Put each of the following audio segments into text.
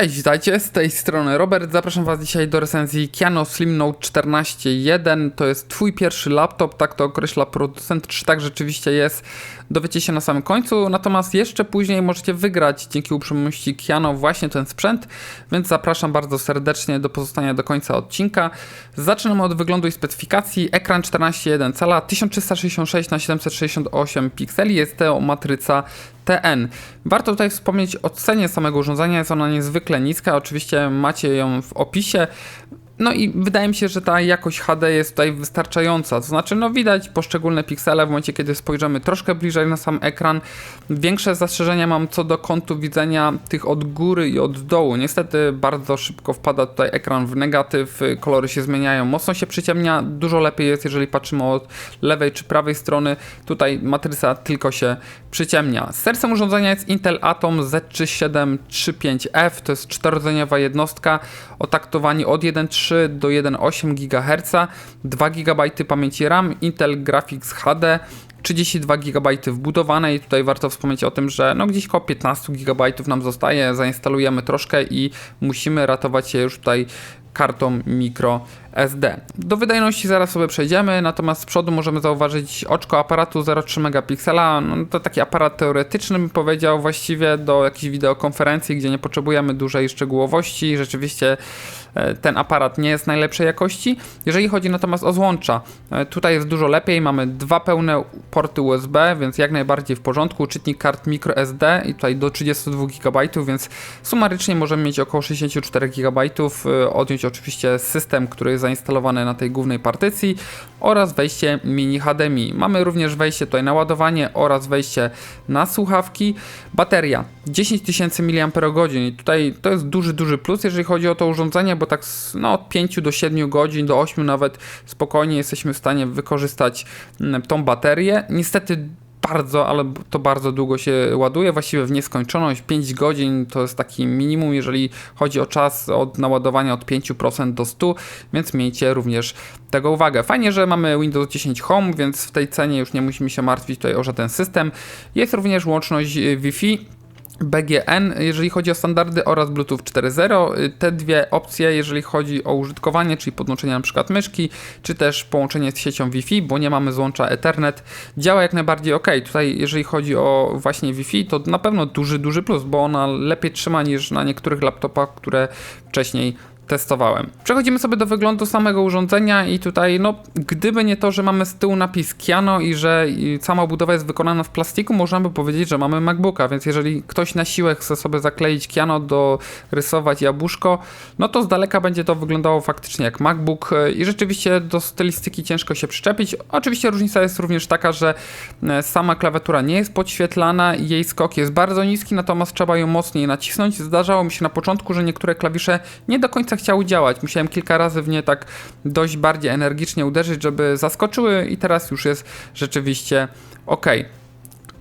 Cześć, witajcie, z tej strony Robert. Zapraszam Was dzisiaj do recenzji Kiano Slim Note 14.1. To jest Twój pierwszy laptop, tak to określa producent. Czy tak rzeczywiście jest, dowiecie się na samym końcu. Natomiast jeszcze później możecie wygrać dzięki uprzejmości Kiano właśnie ten sprzęt, więc zapraszam bardzo serdecznie do pozostania do końca odcinka. Zaczynamy od wyglądu i specyfikacji. Ekran 14.1 cala, 1366 na 768 pikseli. Jest to matryca TN. Warto tutaj wspomnieć o cenie samego urządzenia, jest ona niezwykle niska, oczywiście macie ją w opisie. No i wydaje mi się, że ta jakość HD jest tutaj wystarczająca. To znaczy, no widać poszczególne piksele w momencie, kiedy spojrzymy troszkę bliżej na sam ekran. Większe zastrzeżenia mam co do kątu widzenia tych od góry i od dołu. Niestety bardzo szybko wpada tutaj ekran w negatyw, kolory się zmieniają, mocno się przyciemnia. Dużo lepiej jest, jeżeli patrzymy od lewej czy prawej strony. Tutaj matryca tylko się przyciemnia. Sercem urządzenia jest Intel Atom Z3735F, to jest czterodzeniowa jednostka o taktowaniu od 1.3 3 do 1,8 GHz, 2 GB pamięci RAM, Intel Graphics HD, 32 GB wbudowane i tutaj warto wspomnieć o tym, że no gdzieś około 15 GB nam zostaje, zainstalujemy troszkę i musimy ratować się już tutaj kartą micro SD. Do wydajności zaraz sobie przejdziemy, natomiast z przodu możemy zauważyć oczko aparatu 0,3 megapiksela. No, to taki aparat teoretyczny bym powiedział właściwie do jakiejś wideokonferencji, gdzie nie potrzebujemy dużej szczegółowości. Rzeczywiście e, ten aparat nie jest najlepszej jakości. Jeżeli chodzi natomiast o złącza, e, tutaj jest dużo lepiej. Mamy dwa pełne porty USB, więc jak najbardziej w porządku. Czytnik kart microSD i tutaj do 32 GB, więc sumarycznie możemy mieć około 64 GB. E, odjąć oczywiście system, który jest zainstalowane na tej głównej partycji oraz wejście mini HDMI. Mamy również wejście tutaj na ładowanie oraz wejście na słuchawki. Bateria 10 tysięcy mAh i tutaj to jest duży, duży plus, jeżeli chodzi o to urządzenie, bo tak no, od 5 do 7 godzin, do 8 nawet spokojnie jesteśmy w stanie wykorzystać mm, tą baterię. Niestety bardzo, ale to bardzo długo się ładuje, właściwie w nieskończoność. 5 godzin to jest taki minimum, jeżeli chodzi o czas od naładowania od 5% do 100, więc miejcie również tego uwagę. Fajnie, że mamy Windows 10 Home, więc w tej cenie już nie musimy się martwić tutaj o żaden system. Jest również łączność Wi-Fi. BGN, jeżeli chodzi o standardy oraz Bluetooth 4.0. Te dwie opcje, jeżeli chodzi o użytkowanie, czyli podłączenie przykład myszki, czy też połączenie z siecią Wi-Fi, bo nie mamy złącza Ethernet, działa jak najbardziej ok. Tutaj, jeżeli chodzi o właśnie Wi-Fi, to na pewno duży, duży plus, bo ona lepiej trzyma niż na niektórych laptopach, które wcześniej testowałem. Przechodzimy sobie do wyglądu samego urządzenia i tutaj, no, gdyby nie to, że mamy z tyłu napis Kiano i że sama obudowa jest wykonana w plastiku, można by powiedzieć, że mamy MacBooka, więc jeżeli ktoś na siłę chce sobie zakleić Kiano, do rysować jabłuszko, no to z daleka będzie to wyglądało faktycznie jak MacBook i rzeczywiście do stylistyki ciężko się przyczepić. Oczywiście różnica jest również taka, że e, sama klawiatura nie jest podświetlana jej skok jest bardzo niski, natomiast trzeba ją mocniej nacisnąć. Zdarzało mi się na początku, że niektóre klawisze nie do końca chciały działać. Musiałem kilka razy w nie tak dość bardziej energicznie uderzyć, żeby zaskoczyły i teraz już jest rzeczywiście ok.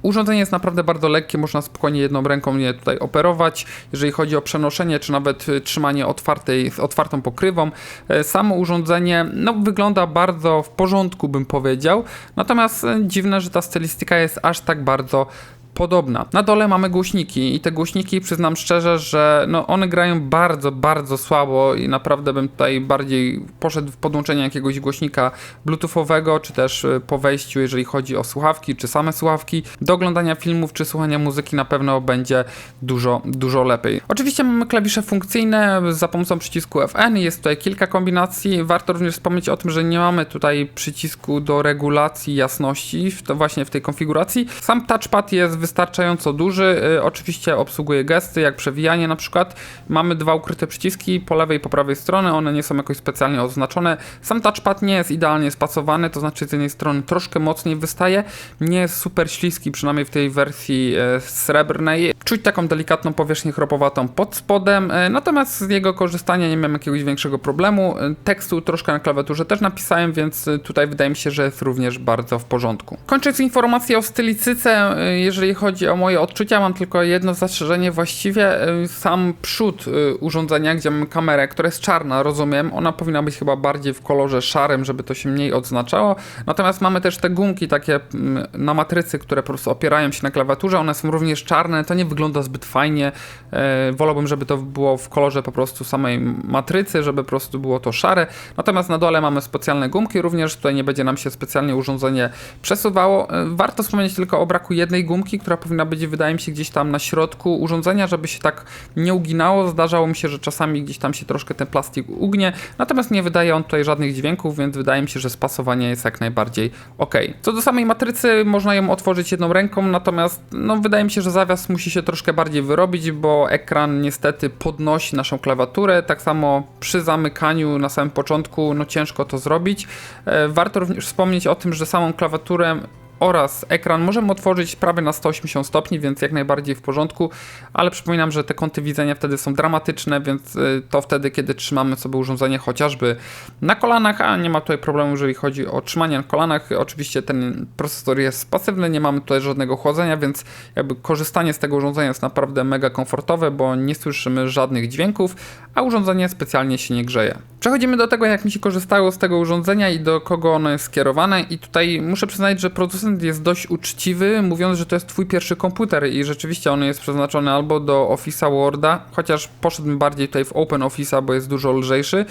Urządzenie jest naprawdę bardzo lekkie, można spokojnie jedną ręką je tutaj operować. Jeżeli chodzi o przenoszenie, czy nawet trzymanie otwartej, z otwartą pokrywą, e, samo urządzenie no, wygląda bardzo w porządku, bym powiedział. Natomiast e, dziwne, że ta stylistyka jest aż tak bardzo podobna. Na dole mamy głośniki i te głośniki przyznam szczerze, że no one grają bardzo, bardzo słabo i naprawdę bym tutaj bardziej poszedł w podłączenie jakiegoś głośnika bluetoothowego, czy też y, po wejściu, jeżeli chodzi o słuchawki, czy same słuchawki. Do oglądania filmów, czy słuchania muzyki na pewno będzie dużo, dużo lepiej. Oczywiście mamy klawisze funkcyjne za pomocą przycisku FN, jest tutaj kilka kombinacji. Warto również wspomnieć o tym, że nie mamy tutaj przycisku do regulacji jasności, to właśnie w tej konfiguracji. Sam touchpad jest wystarczająco duży. Y, oczywiście obsługuje gesty, jak przewijanie na przykład. Mamy dwa ukryte przyciski po lewej i po prawej stronie, one nie są jakoś specjalnie oznaczone. Sam touchpad nie jest idealnie spasowany, to znaczy z jednej strony troszkę mocniej wystaje, nie jest super śliski, przynajmniej w tej wersji e, srebrnej. Czuć taką delikatną powierzchnię chropowatą pod spodem, e, natomiast z jego korzystania nie miałem jakiegoś większego problemu. E, tekstu troszkę na klawiaturze też napisałem, więc tutaj wydaje mi się, że jest również bardzo w porządku. Kończąc informację o stylistyce, jeżeli chodzi o moje odczucia, mam tylko jedno zastrzeżenie właściwie. y, Sam przód y, urządzenia, gdzie mamy kamerę, która jest czarna, rozumiem, ona powinna być chyba bardziej w kolorze szarym, żeby to się mniej odznaczało. Natomiast mamy też te gumki takie mm, na matrycy, które po prostu opierają się na klawiaturze, one są również czarne, to nie wygląda zbyt fajnie. E, Wolałbym, żeby to było w kolorze po prostu samej matrycy, żeby po prostu było to szare. Natomiast na dole mamy specjalne gumki, również tutaj nie będzie nam się specjalnie urządzenie przesuwało. E, Warto wspomnieć tylko o braku jednej gumki, która powinna być, wydaje mi się, gdzieś tam na środku urządzenia, żeby się tak nie uginało. Zdarzało mi się, że czasami gdzieś tam się troszkę ten plastik ugnie, natomiast nie wydaje on tutaj żadnych dźwięków, więc wydaje mi się, że spasowanie jest jak najbardziej ok. Co do samej matrycy, można ją otworzyć jedną ręką, natomiast no, wydaje mi się, że zawias musi się troszkę bardziej wyrobić, bo ekran niestety podnosi naszą klawiaturę. Tak samo przy zamykaniu na samym początku, no ciężko to zrobić. E, Warto również wspomnieć o tym, że samą klawiaturę oraz ekran możemy otworzyć prawie na 180 stopni, więc jak najbardziej w porządku, ale przypominam, że te kąty widzenia wtedy są dramatyczne, więc y, to wtedy, kiedy trzymamy sobie urządzenie chociażby na kolanach, a nie ma tutaj problemu, jeżeli chodzi o trzymanie na kolanach. Oczywiście ten procesor jest pasywny, nie mamy tutaj żadnego chłodzenia, więc jakby korzystanie z tego urządzenia jest naprawdę mega komfortowe, bo nie słyszymy żadnych dźwięków, a urządzenie specjalnie się nie grzeje. Przechodzimy do tego, jak mi się korzystało z tego urządzenia i do kogo ono jest skierowane i tutaj muszę przyznać, że producent jest dość uczciwy, mówiąc, że to jest twój pierwszy komputer i rzeczywiście on jest przeznaczony albo do Office'a Worda, chociaż poszedłbym bardziej tutaj w Open Office'a, bo jest dużo lżejszy.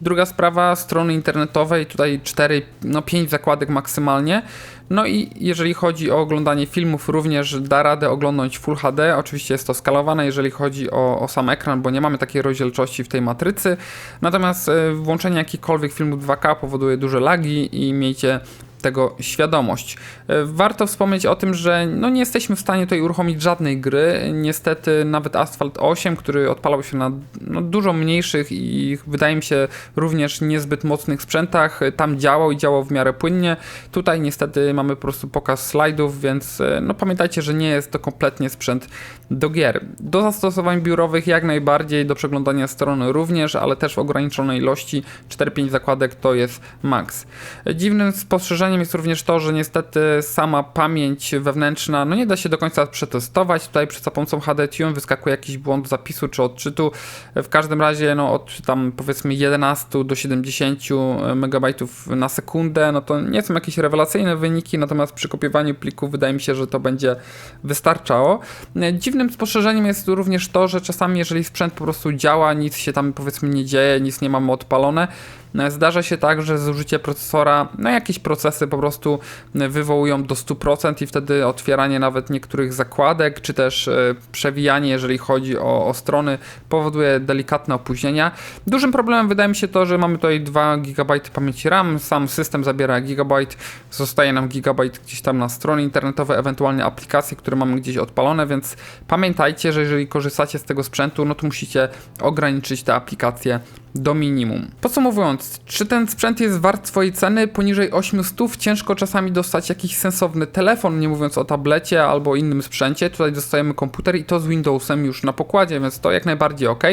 Druga sprawa, strony internetowe i tutaj 4, no 5 zakładek maksymalnie. No i jeżeli chodzi o oglądanie filmów, również da radę oglądać Full HD. Oczywiście jest to skalowane, jeżeli chodzi o, o sam ekran, bo nie mamy takiej rozdzielczości w tej matrycy. Natomiast e, włączenie jakichkolwiek filmów 2K powoduje duże lagi i miejcie tego świadomość. E, Warto wspomnieć o tym, że no nie jesteśmy w stanie tutaj uruchomić żadnej gry. Niestety nawet Asphalt 8, który odpalał się na no, dużo mniejszych i wydaje mi się również niezbyt mocnych sprzętach, e, tam działał i działał w miarę płynnie. Tutaj niestety mamy po prostu pokaz slajdów, więc e, no pamiętajcie, że nie jest to kompletnie sprzęt do gier. Do zastosowań biurowych jak najbardziej, do przeglądania strony również, ale też w ograniczonej ilości 4-5 zakładek to jest max. Dziwnym spostrzeżeniem jest również to, że niestety sama pamięć wewnętrzna no nie da się do końca przetestować. Tutaj przy za pomocą HDTune wyskakuje jakiś błąd zapisu czy odczytu. W każdym razie no od tam powiedzmy 11 do 70 MB na sekundę, no to nie są jakieś rewelacyjne wyniki, natomiast przy kopiowaniu plików wydaje mi się, że to będzie wystarczało. Dziwnym spostrzeżeniem jest również to, że czasami jeżeli sprzęt po prostu działa, nic się tam powiedzmy nie dzieje, nic nie mamy odpalone, Zdarza się tak, że zużycie procesora, no jakieś procesy po prostu wywołują do 100% i wtedy otwieranie nawet niektórych zakładek, czy też e, przewijanie, jeżeli chodzi o, o strony, powoduje delikatne opóźnienia. Dużym problemem wydaje mi się to, że mamy tutaj 2 GB pamięci RAM, sam system zabiera gigabajt, zostaje nam gigabajt gdzieś tam na strony internetowe, ewentualnie aplikacje, które mamy gdzieś odpalone, więc pamiętajcie, że jeżeli korzystacie z tego sprzętu, no to musicie ograniczyć te aplikacje do minimum. Podsumowując, czy ten sprzęt jest wart swojej ceny? Poniżej 800 ciężko czasami dostać jakiś sensowny telefon, nie mówiąc o tablecie albo innym sprzęcie. Tutaj dostajemy komputer i to z Windowsem już na pokładzie, więc to jak najbardziej ok.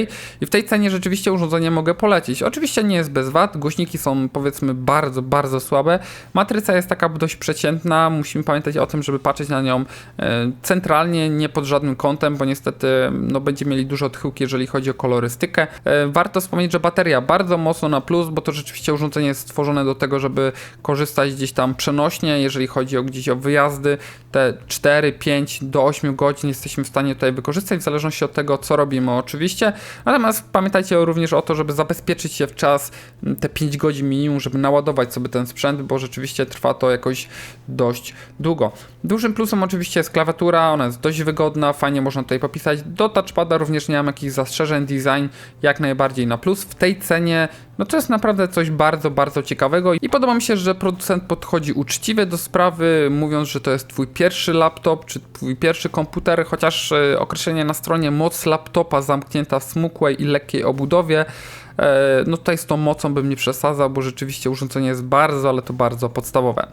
I w tej cenie rzeczywiście urządzenie mogę polecić. Oczywiście nie jest bez wad, głośniki są powiedzmy bardzo, bardzo słabe. Matryca jest taka dość przeciętna, musimy pamiętać o tym, żeby patrzeć na nią e, centralnie, nie pod żadnym kątem, bo niestety no, będziemy mieli dużo odchyłki, jeżeli chodzi o kolorystykę. E, warto wspomnieć, że bateria bardzo mocno na plus, bo to rzeczywiście urządzenie jest stworzone do tego, żeby korzystać gdzieś tam przenośnie, jeżeli chodzi o gdzieś o wyjazdy, te 4, 5 do 8 godzin jesteśmy w stanie tutaj wykorzystać, w zależności od tego, co robimy oczywiście. Natomiast pamiętajcie również o to, żeby zabezpieczyć się w czas te 5 godzin minimum, żeby naładować sobie ten sprzęt, bo rzeczywiście trwa to jakoś dość długo. Dużym plusem oczywiście jest klawiatura, ona jest dość wygodna, fajnie można tutaj popisać. Do touchpada również nie mam jakichś zastrzeżeń, design jak najbardziej na plus. W tej cenie, no to jest naprawdę coś bardzo, bardzo ciekawego i podoba mi się, że producent podchodzi uczciwie do sprawy, mówiąc, że to jest twój pierwszy laptop, czy twój pierwszy komputer, chociaż e, określenie na stronie moc laptopa zamknięta w smukłej i lekkiej obudowie no tutaj z tą mocą bym nie przesadzał, bo rzeczywiście urządzenie jest bardzo, ale to bardzo podstawowe.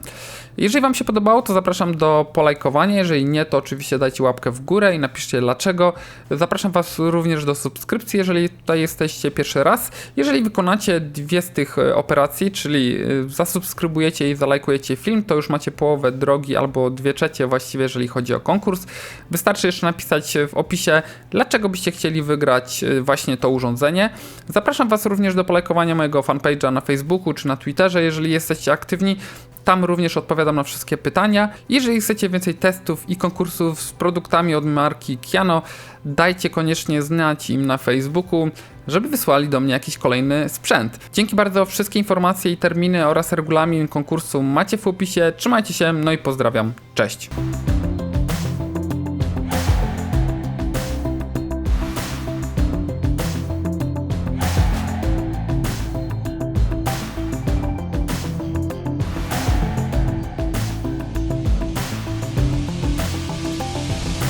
Jeżeli Wam się podobało, to zapraszam do polajkowania. Jeżeli nie, to oczywiście dajcie łapkę w górę i napiszcie dlaczego. Zapraszam Was również do subskrypcji, jeżeli tutaj jesteście pierwszy raz. Jeżeli wykonacie dwie z tych e, operacji, czyli e, zasubskrybujecie i zalajkujecie film, to już macie połowę drogi albo dwie trzecie właściwie, jeżeli chodzi o konkurs. Wystarczy jeszcze napisać w opisie, dlaczego byście chcieli wygrać e, właśnie to urządzenie. Zapraszam Was również do polajkowania mojego fanpage'a na Facebooku czy na Twitterze, jeżeli jesteście aktywni. Tam również odpowiadam na wszystkie pytania. Jeżeli chcecie więcej testów i konkursów z produktami od marki Kiano, dajcie koniecznie znać im na Facebooku, żeby wysłali do mnie jakiś kolejny sprzęt. Dzięki bardzo, wszystkie informacje i terminy oraz regulamin konkursu macie w opisie. Trzymajcie się, no i pozdrawiam. Cześć.